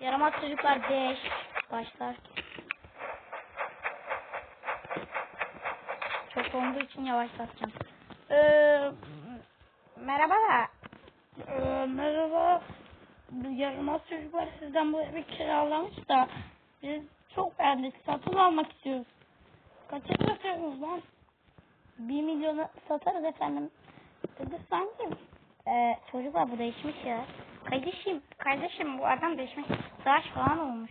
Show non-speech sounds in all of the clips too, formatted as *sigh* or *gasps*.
Yaramaz çocuklar 5 başlar. Çok olduğu için yavaşlatacağım. Ee, merhaba da. Ee, merhaba. Yaramaz çocuklar sizden bu evi kiralamış da biz çok beğendik. Satın almak istiyoruz. Kaça satıyorsunuz lan? 1 milyona satarız efendim. Dedi sanki ee, çocuklar bu değişmiş ya. Kardeşim, kardeşim bu adam değişmiş. Tıraş falan olmuş.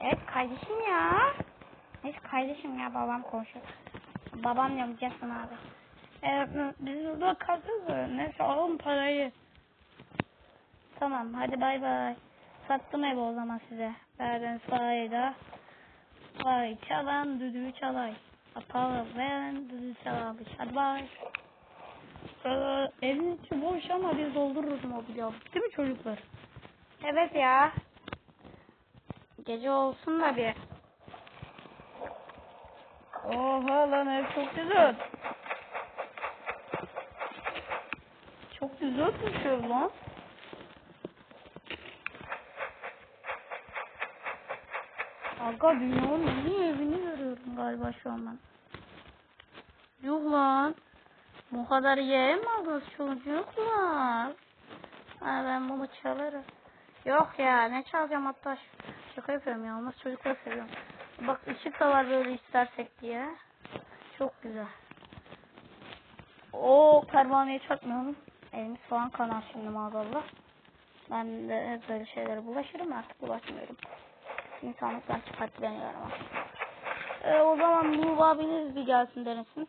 Evet kardeşim ya. Neyse kardeşim ya babam konuşuyor. Babam diyorum Jackson abi. Evet biz burada kalacağız. Neyse alın parayı. Tamam hadi bay bay. Sattım evi o zaman size. Verden sahada. Vay çalan düdüğü çalay. Para veren düdüğü çalamış. Hadi bay. Ee, evin içi boş ama biz doldururuz mobilya. Değil mi çocuklar? Evet ya. Gece olsun da bir. Oha lan ev çok güzel. Çok güzel düşüyor lan. Aga dünyanın en iyi evini görüyorum galiba şu an ben. Yuh lan. Bu kadar aldınız çocuklar? Ha, ben bunu çalarım. Yok ya ne çalacağım hatta şaka yapıyorum ya olmaz çocuklar seviyorum. Bak ışık da var böyle istersek diye. Çok güzel. O pervaneye çarpmayalım. Elimiz falan kanar şimdi maazallah. Ben de hep böyle şeylere bulaşırım artık bulaşmıyorum. İnsanlıktan çıkartılamıyorum ama. E, o zaman abiniz bir gelsin denesin.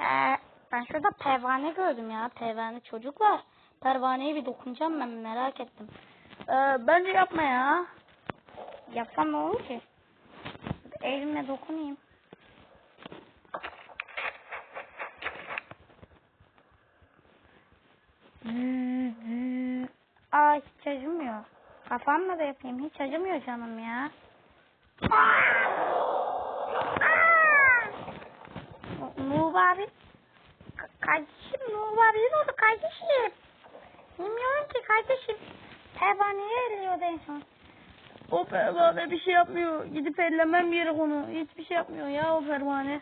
Ee, ben şurada pervane gördüm ya. Pervane çocuklar. Pervaneye bir dokunacağım ben merak ettim. Ee, bence yapma ya. Yapsam ne olur ki? Elimle dokunayım. Aa hiç acımıyor. Kafamla da yapayım. Hiç acımıyor canım ya. Nuh abi. Ka- Kardeşim ne oldu kardeşim? Bilmiyorum ki kardeşim. Pervaneye elliyordu en son. O pervane bir şey yapmıyor. Gidip ellemem gerek onu. Hiçbir şey yapmıyor ya o pervane.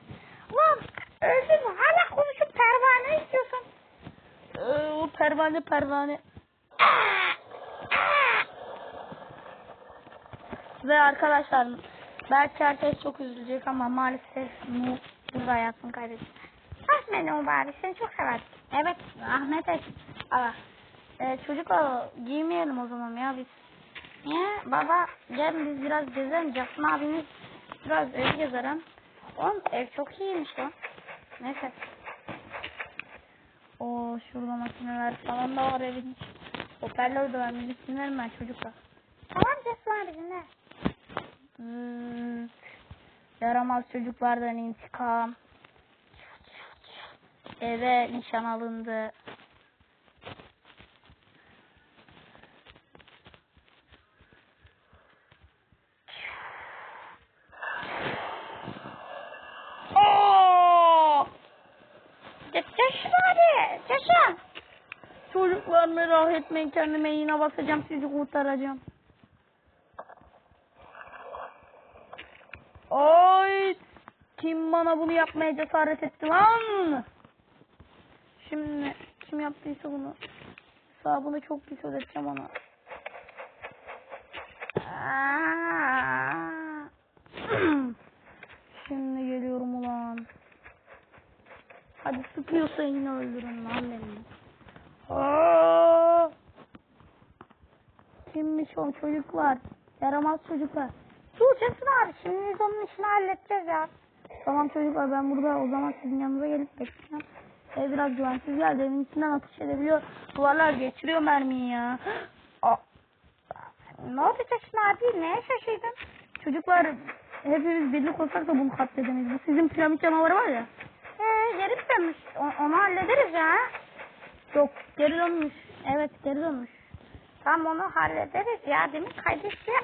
Lan öldün mü? Hala konuşup pervane istiyorsun. Ee, o pervane pervane. Ve arkadaşlar belki herkes çok üzülecek ama maalesef bu burada hayatını kaybetti. Ah beni o bari seni çok sever. Evet Ahmet et. Aa, e, çocuklar giymeyelim o zaman ya biz. Niye? Baba gel biz biraz gezelim. Jasmin abimiz biraz ev gezelim. Oğlum ev çok iyiymiş lan. Neyse. O şurada makineler falan da var evin içi. Hoparlör de var. Müzik dinlerim ben çocuklar. Tamam Jasmin abi dinle. Hmm, yaramaz çocuklardan intikam. Eve nişan alındı. Yaşın. Çocuklar merak etmeyin kendime iğne basacağım sizi kurtaracağım. Oy! Kim bana bunu yapmaya cesaret etti lan? Şimdi kim yaptıysa bunu hesabını çok pis ödeteceğim ona. *clears throat* Şimdi geliyorum ulan. Hadi sıkıyorsa yine öldürün lan beni. Kimmiş o çocuklar? Yaramaz çocuklar. Abi. Şimdi biz onun işini halledeceğiz ya. Tamam çocuklar ben burada o zaman sizin yanınıza gelip bekleyeceğim. Ev biraz güvensiz geldi. Evin içinden ateş edebiliyor. Duvarlar geçiriyor mermiyi ya. *gasps* Aa, ne Çeşin abi? Neye şaşırdın? Çocuklar hepimiz birlik olsak da bunu katledemeyiz. Bu sizin piramit canavarı var ya. Ee, geri dönmüş? O- onu hallederiz ya. Yok geri dönmüş. Evet geri dönmüş. Tamam onu hallederiz ya değil mi kardeşim?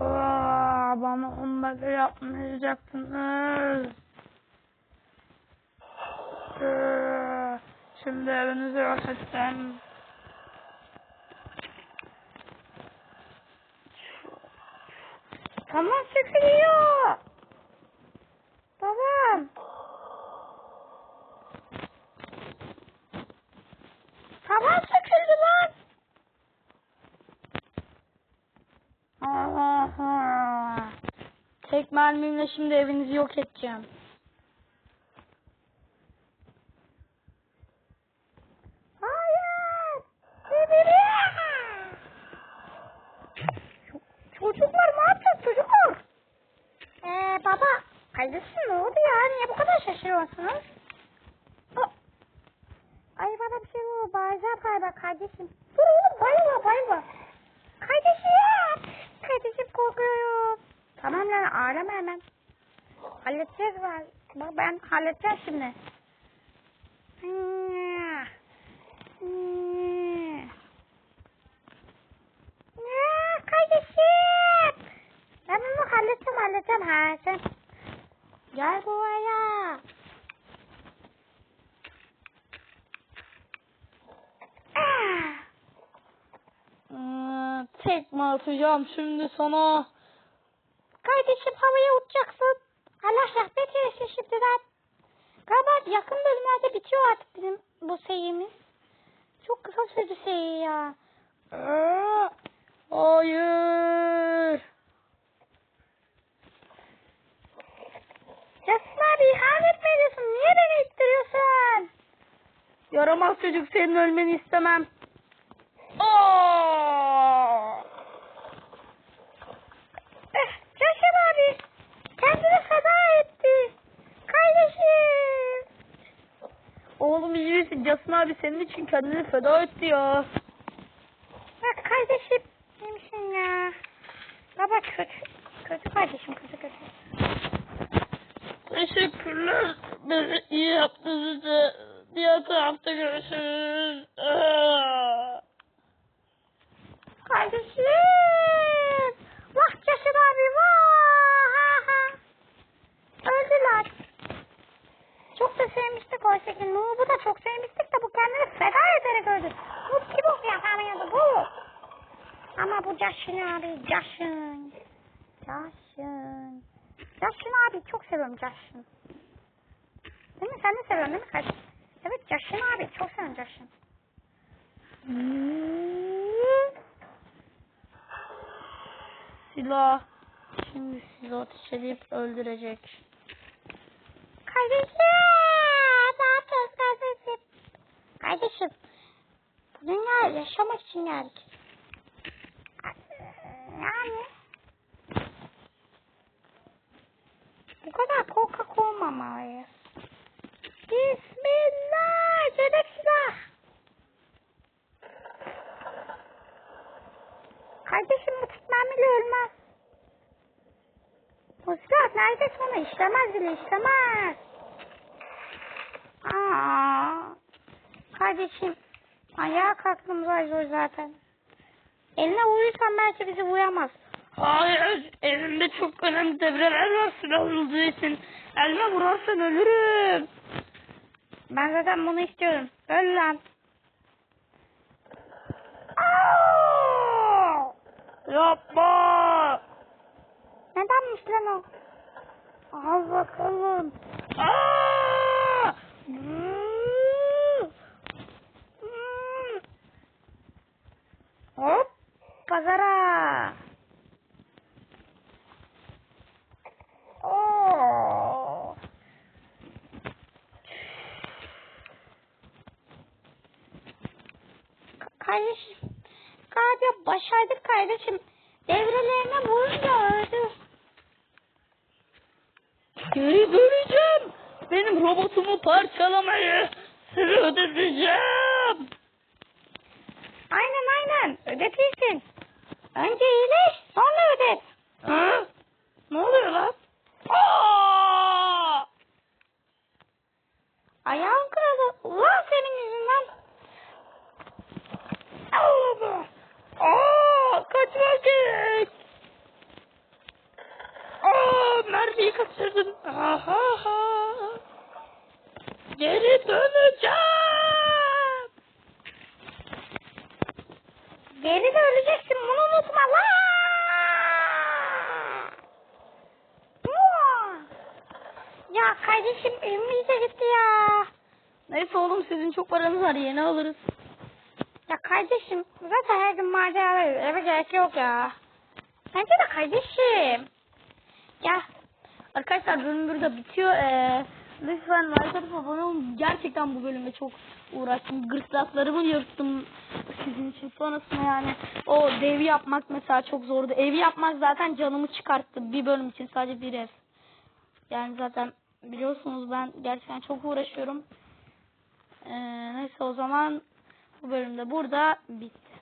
Aa, bana on dakika yapmayacaktınız. Ee, şimdi evinizi yok etsem. Tamam sıkılıyor. Tamam. Tamam sıkıldı lan. Aha. Tek mermimle şimdi evinizi yok edeceğim. Kardeşim ne oldu ya? Niye bu kadar şaşırıyorsunuz? Aa, Ay bana bir şey oldu. Bağıracağım galiba kardeşim. Dur oğlum bayılma bayılma. Kardeşim. Kardeşim korkuyorum. Tamam lan ağlama hemen. Halledeceğiz var. Bak ben halledeceğim şimdi. Kardeşim. Ben onu halledeceğim halledeceğim ha sen. Gel buraya. Ah. Ee, tekme atacağım şimdi sana. Kardeşim havaya uçacaksın. Allah rahmet eylesin şimdiden. Galiba yakın bölümlerde bitiyor artık bizim bu serimiz. Çok kısa sürdü seri ya. Aa, hayır. Yasin abi ihanet mi ediyorsun? Niye beni ittiriyorsun? Yaramaz çocuk senin ölmeni istemem. Aa! Eh, Yasin abi kendini feda etti. Kardeşim. Oğlum iyi misin? Casın abi senin için kendini feda etti ya. Bak kardeşim. İyi misin ya? Baba. Kötü kardeşim kötü kötü. Teşekkürler. Beni iyi yaptınız. da Diğer tarafta görüşürüz. Aa! Kardeşim. Vah Caşır abi vah. Ha, ha. Öldüler. Çok da sevmiştik oysa ki. Nuh'u da çok sevmiştik de bu kendini feda ederek öldü. Nuh kim oldu yapamıyordu bu. Ama bu Caşın abi Caşın. Caşın. Caşın abi çok seviyorum Caşın. Değil mi? Sen de seviyorsun değil mi kardeşim? Evet Caşın abi çok seviyorum Caşın. Silah. Şimdi sizi ateş edip öldürecek. Kardeşim? Kardeşim, bu dünyaya yaşamak için geldik. Yani, bu kadar korkak olmamalıyız. Bismillah, yedek silah. Kardeşim bu tutmamıyla ölmez. Bu silah neredeyse onu işlemez bile işlemez. Aa, kardeşim ayağa kalktım zor zor zaten. Eline vurursan belki bizi vuramaz. Hayır, elimde çok önemli devreler var silah olduğu için. Elime vurarsan ölürüm. Ben zaten bunu istiyorum. Öl lan. Aa! Yapma. Nedenmiş lan o? Al bakalım. Aa! Hmm. Hmm. Hop pazara. Oo. Kardeşim, galiba başardık kardeşim. Devrelerine vurunca öldü. Geri döneceğim. Benim robotumu parçalamayı size ödeteceğim. Aynen, ödetirsin. Önce iyileş, sonra ödet. Ha? Ne oluyor lan? Aa! Ayağın kırıldı. Ulan senin yüzünden. Allah'ım. Aa, kaçmak gerek. Aa, mermiyi kaçırdım. Aha. Geri döneceğim. Geri de öleceksin bunu unutma lan. Ya kardeşim evim iyice gitti ya. Neyse oğlum sizin çok paranız var yeni alırız. Ya kardeşim zaten her gün macera eve gerek yok ya. Bence de kardeşim. Ya arkadaşlar bölüm burada bitiyor. Ee, lütfen like abone olun. Gerçekten bu bölümde çok uğraştım. Gırtlaklarımı yırttım sizin için. Sonrasında yani o devi yapmak mesela çok zordu. Evi yapmak zaten canımı çıkarttı. Bir bölüm için sadece bir ev. Yani zaten biliyorsunuz ben gerçekten çok uğraşıyorum. Ee, neyse o zaman bu bölümde burada bitti.